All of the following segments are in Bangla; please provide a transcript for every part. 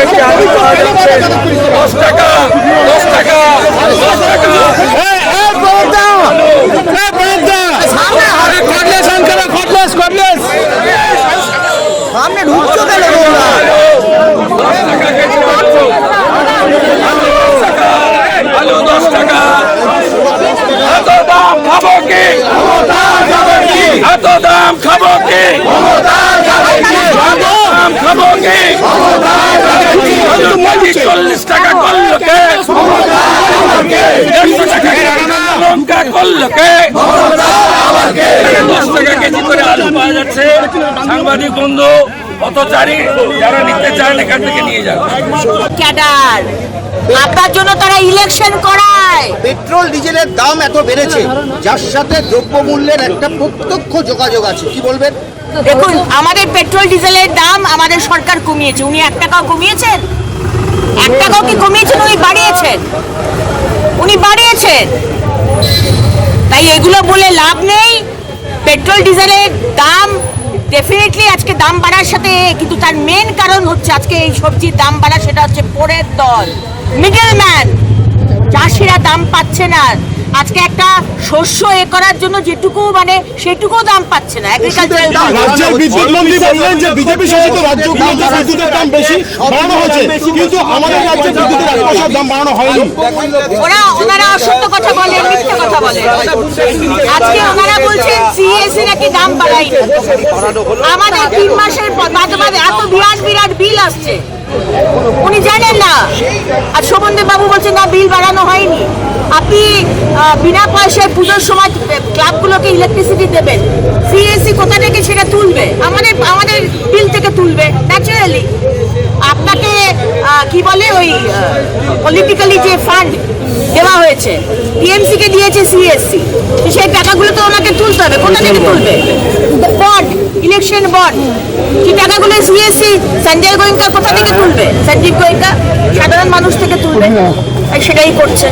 কেজি আলু পাওয়া যাচ্ছে দশ টাকা দশ টাকা দশ টাকা। সামনে ঢুকছো কেন আলু দশ টাকা। এত দাম খাব কি? এত দাম খাব কি? দাম খাব কি? চল্লিশ টাকা করল কে দেড়শো টাকা লঙ্কা করল কে দশ টাকা কেজি করে আলু পাওয়া যাচ্ছে সাংবাদিক বন্ধু অত যারা নিতে চান এখান থেকে নিয়ে যাবে ক্যাডার আপনার জন্য তারা ইলেকশন করায় পেট্রোল ডিজেলের দাম এত বেড়েছে যার সাথে দ্রব্যমূল্যের একটা প্রত্যক্ষ যোগাযোগ আছে কি বলবেন দেখুন আমাদের পেট্রোল ডিজেলের দাম আমাদের সরকার কমিয়েছে উনি এক টাকাও কমিয়েছেন এক টাকাও কি কমিয়েছেন? উনি বাড়িয়েছেন। উনি বাড়িয়েছেন। তাই এগুলো বলে লাভ নেই। পেট্রোল, ডিজেলের দাম ডেফিনেটলি আজকে দাম বাড়ার সাথে, কিন্তু তার মেন কারণ হচ্ছে আজকে এই সবজির দাম বাড়া, সেটা হচ্ছে পরের দল। মিডল ম্যান চাষিরা দাম পাচ্ছে না। আজকে একটা শস্য এ করার জন্য যেটুকু মানে সেটুকু দাম পাচ্ছে না এগ্রিকালচারাল রাজ্যের বিদ্যুৎ মন্ত্রী বললেন যে বিজেপি শাসিত রাজ্যগুলোতে বিদ্যুতের দাম বেশি বাড়ানো হয়েছে। কিন্তু আমাদের রাজ্যে বিদ্যুতের এক দাম বাড়ানো হয়নি। ওরা ওনারা অসত্য কথা বলেন মিথ্যে কথা বলেন আজকে ওনারা বলছেন সিএসসি নাকি দাম বাড়াই আমাদের তিন মাসের পর- বাদে বাদে এত বিরাট বিরাট বিল আসছে। উনি জানেন না। আর শোভনদেব বাবু বলছেন না বিল বাড়ানো হয়নি। বিনা পয়সায় পুজোর সময় ক্লাবগুলোকে ইলেকট্রিসিটি দেবেন। সিএসসি কোথা থেকে সেটা তুলবে? আমাদের আমাদের বিল থেকে তুলবে ন্যাচারালি আপনাকে কি বলে ওই পলিটিক্যালি যে ফান্ড দেওয়া হয়েছে টিএমসি কে দিয়েছে সিএসসি সেই টাকাগুলো তো ওনাকে তুলতে হবে। কোথা থেকে তুলবে? বন্ড ইলেকশন বন্ড সেই টাকাগুলো সিএসসি সঞ্জয় গোয়েঙ্কা কোথা থেকে তুলবে? সঞ্জীব গোয়েঙ্কা সাধারণ মানুষ থেকে তুলবে। সেটাই করছে।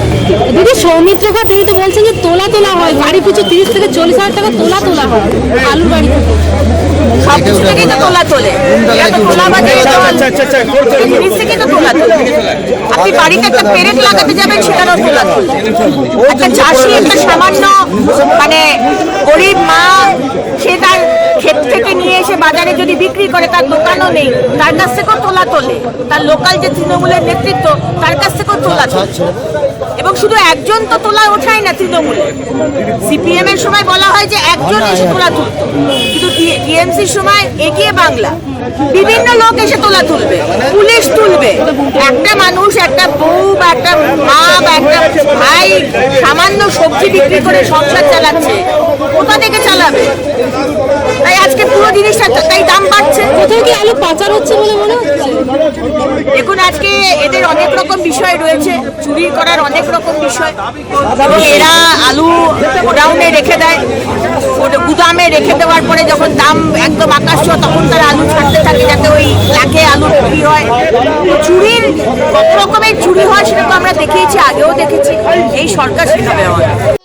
দিদি সৌমিত্র ঘর তিনি তো বলছেন যে তোলা তোলা হয়। গাড়ি পিছু তিরিশ থেকে চল্লিশ হাজার টাকা তোলা তোলা হয়। আলুর গাড়ি সব কিছু থেকেই তো তোলা তোলে। এটা তো তোলাবাজি জিনিস থেকে তো তোলা তোলে। আপনি বাড়িতে একটা পেরেক লাগাতে যাবেন সেটারও তোলা তোলে। একটা চাষি একটা সামান্য মানে গরিব মা সে তার থেকে নিয়ে এসে বাজারে যদি বিক্রি করে, তার দোকানও নেই। তার কাছ থেকেও তোলা তোলে। তার লোকাল যে তৃণমূলের নেতৃত্ব, তার কাছ থেকেও তোলা তোলে। এবং শুধু একজন তো তোলা ওঠায় না তৃণমূলে। সিপিএম এর সময় বলা হয় যে একজন এসে তোলা তুলতো। কিন্তু টিএমসির সময় এগিয়ে বাংলা। বিভিন্ন লোক এসে তোলা তুলবে। পুলিশ তুলবে। একটা মানুষ, একটা বউ বা একটা মা বা একটা ভাই সামান্য সবজি বিক্রি করে সংসার চালাচ্ছে। কোথা থেকে চালাবে? তাই আজকে পুরো জিনিসটা তাই দাম বাড়ছে। কোথাও কি আলু পাচার হচ্ছে বলে মনে হচ্ছে? দেখুন আজকে এদের অনেক রকম বিষয় রয়েছে। চুরি করার অনেক রকম বিষয়। এরা আলু গোডাউনে রেখে দেয় গুদামে রেখে দেওয়ার পরে যখন দাম একদম আকাশ তখন তারা আলু ছাড়তে থাকে যাতে ওই লাখে আলু চুরি হয়। চুরির কত রকমের চুরি হয় সেটা তো আমরা দেখিয়েছি আগেও দেখেছি। এই সরকার সেটা ব্যবহার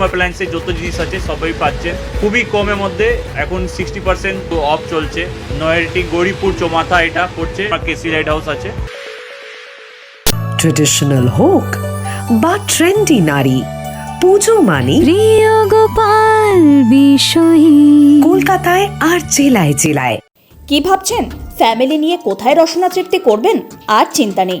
হোম অ্যাপ্লায়েন্সের যত জিনিস আছে সবই পাচ্ছেন। খুবই কমের মধ্যে এখন সিক্সটি পার্সেন্ট অফ চলছে। নয়ারটি গৌরীপুর চৌমাথা এটা পড়ছে কেসি লাইট হাউস আছে। ট্রেডিশনাল হোক বা ট্রেন্ডি নারী পুজো মানে প্রিয় গোপাল বিষয়ী। কলকাতায় আর জেলায় জেলায়। কি ভাবছেন? ফ্যামিলি নিয়ে কোথায় রসনা তৃপ্তি করবেন? আর চিন্তা নেই।